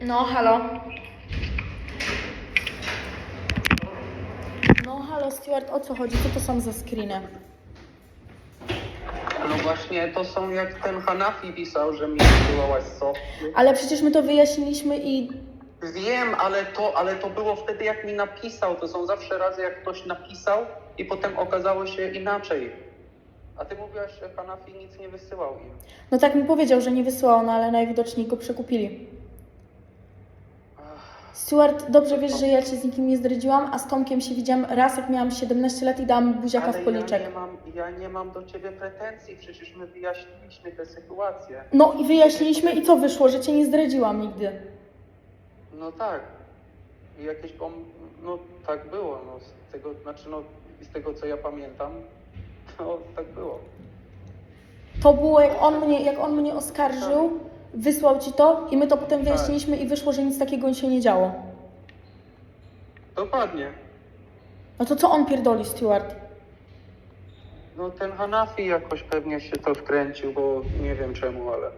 No, halo. No, halo, Stuart, o co chodzi? Co to są za screeny? No właśnie, to są jak ten Hanafi pisał, że mi wysyłałaś soft. Ale przecież my to wyjaśniliśmy i... Wiem, ale to, ale to było wtedy jak mi napisał. To są zawsze razy jak ktoś napisał i potem okazało się inaczej. A ty mówiłaś, że Hanafi nic nie wysyłał im. No tak mi powiedział, że nie wysłał, no ale najwidoczniej go przekupili. Stuart, dobrze wiesz, że ja cię z nikim nie zdradziłam, a z Tomkiem się widziałam raz, jak miałam 17 lat i dałam buziaka w ja policzek. nie, mam, ja nie mam do ciebie pretensji, przecież my wyjaśniliśmy tę sytuację. No i wyjaśniliśmy i co wyszło, że cię nie zdradziłam nigdy. No tak. I jakieś pom... No tak było, no z tego, znaczy no z tego co ja pamiętam, to tak było. To było jak on mnie, jak on mnie oskarżył, wysłał ci to i my to potem wyjaśniliśmy i wyszło, że nic takiego się nie działo. Dokładnie. No to co on pierdoli, Stuart? No ten Hanafi jakoś pewnie się to wkręcił, bo nie wiem czemu, ale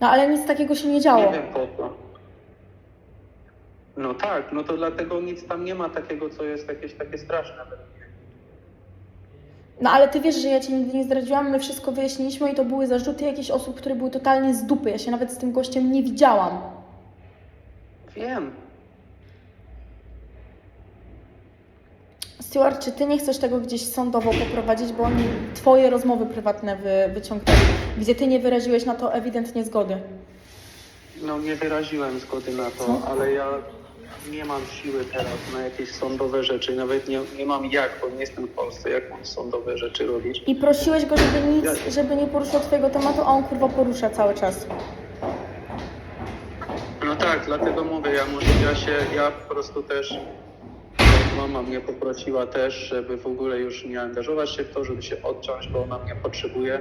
No ale nic takiego się nie działo. nie wiem po co. No tak, no to dlatego nic tam nie ma takiego, co jest jakieś takie straszne. No ale ty wiesz, że ja cię nigdy nie zdradziłam, my wszystko wyjaśniliśmy i to były zarzuty jakichś osób, które były totalnie z dupy. Ja się nawet z tym gościem nie widziałam. Wiem. Stuart, czy ty nie chcesz tego gdzieś sądowo poprowadzić, bo oni twoje rozmowy prywatne wy, wyciągnęli, gdzie ty nie wyraziłeś na to ewidentnie zgody. No nie wyraziłem zgody na to, Co? ale ja nie mam siły teraz na jakieś sądowe rzeczy. Nawet nie, nie mam jak, bo nie jestem w Polsce, jak mam sądowe rzeczy robić. I prosiłeś go, żeby nic, Ja- żeby nie poruszał twojego tematu, a on kurwa porusza cały czas. No tak, dlatego mówię, ja może ja się, ja po prostu też mama mnie poprosiła też, żeby w ogóle już nie angażować się w to, żeby się odciąć, bo ona mnie potrzebuje,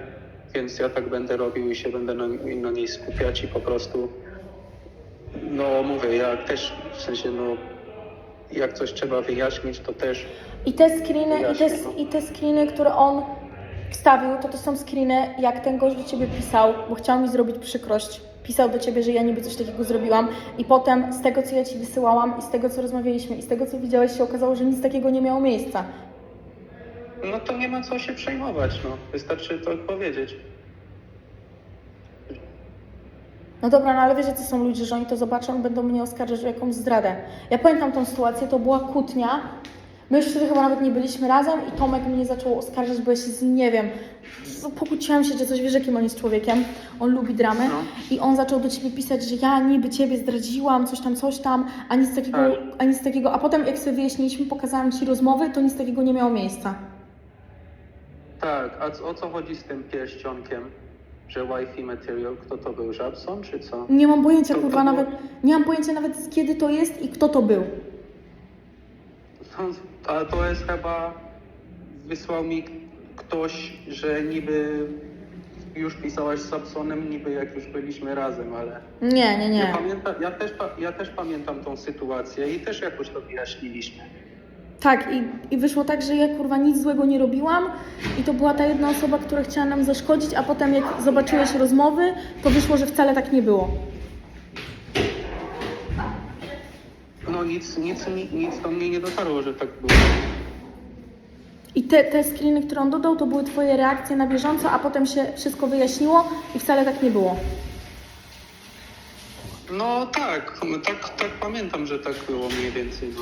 więc ja tak będę robił i się będę na, na niej skupiać i po prostu no mówię, ja też w sensie no jak coś trzeba wyjaśnić, to też I te screeny, i te, no. i te screeny, które on wstawił, to to są screeny, jak ten gość do ciebie pisał, bo chciał mi zrobić przykrość. Pisał do ciebie, że ja niby coś takiego zrobiłam i potem z tego, co ja ci wysyłałam i z tego, co rozmawialiśmy i z tego, co widziałeś, się okazało, że nic takiego nie miało miejsca. no to nie ma co się przejmować, no. Wystarczy to powiedzieć. No dobra, no ale wiesz, co są ludzie, że oni to zobaczą i będą mnie oskarżać o jakąś zdradę. Ja pamiętam tą sytuację, to była kłótnia. My już wtedy chyba nawet nie byliśmy razem i Tomek mnie zaczął oskarżać, bo ja się z nim, nie wiem, pokłóciłam się, czy coś, wiesz, jakim on jest człowiekiem. On lubi dramy. No. I on zaczął do ciebie pisać, że ja niby ciebie zdradziłam, coś tam, coś tam, a nic takiego, Tak. a nic takiego. A potem jak sobie wyjaśniliśmy, pokazałam ci rozmowy, to nic takiego nie miało miejsca. Tak, a o co chodzi z tym pierścionkiem? Że Wi-Fi material, kto to był? Żabson czy co? Nie mam pojęcia, To- kurwa, było- nawet, nie mam pojęcia nawet z kiedy to jest i kto to był. No, Ale to jest chyba wysłał mi ktoś, że niby już pisałaś z Sapsonem, niby jak już byliśmy razem, ale Nie, nie, ja, nie. pamiętam, ja, też, pa- ja też pamiętam tą sytuację i też jakoś to wyjaśniliśmy. Tak, i, i wyszło tak, że ja kurwa nic złego nie robiłam i to była ta jedna osoba, która chciała nam zaszkodzić, a potem jak zobaczyłeś rozmowy, to wyszło, że wcale tak nie było. No nic, nic, nic, nic do mnie nie dotarło, że tak było. I te, te screeny, które on dodał, to były twoje reakcje na bieżąco, a potem się wszystko wyjaśniło i wcale tak nie było. No tak, tak, tak pamiętam, że tak było mniej więcej. No.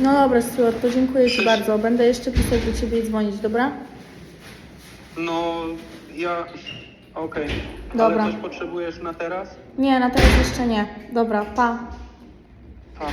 No dobra, Stuart, to dziękuję Ci Cześć. bardzo. Będę jeszcze pisać do Ciebie i dzwonić, dobra? No, ja. Okej. Dobra. Ale coś potrzebujesz na teraz? Nie, na teraz jeszcze nie. Dobra, pa. Pa.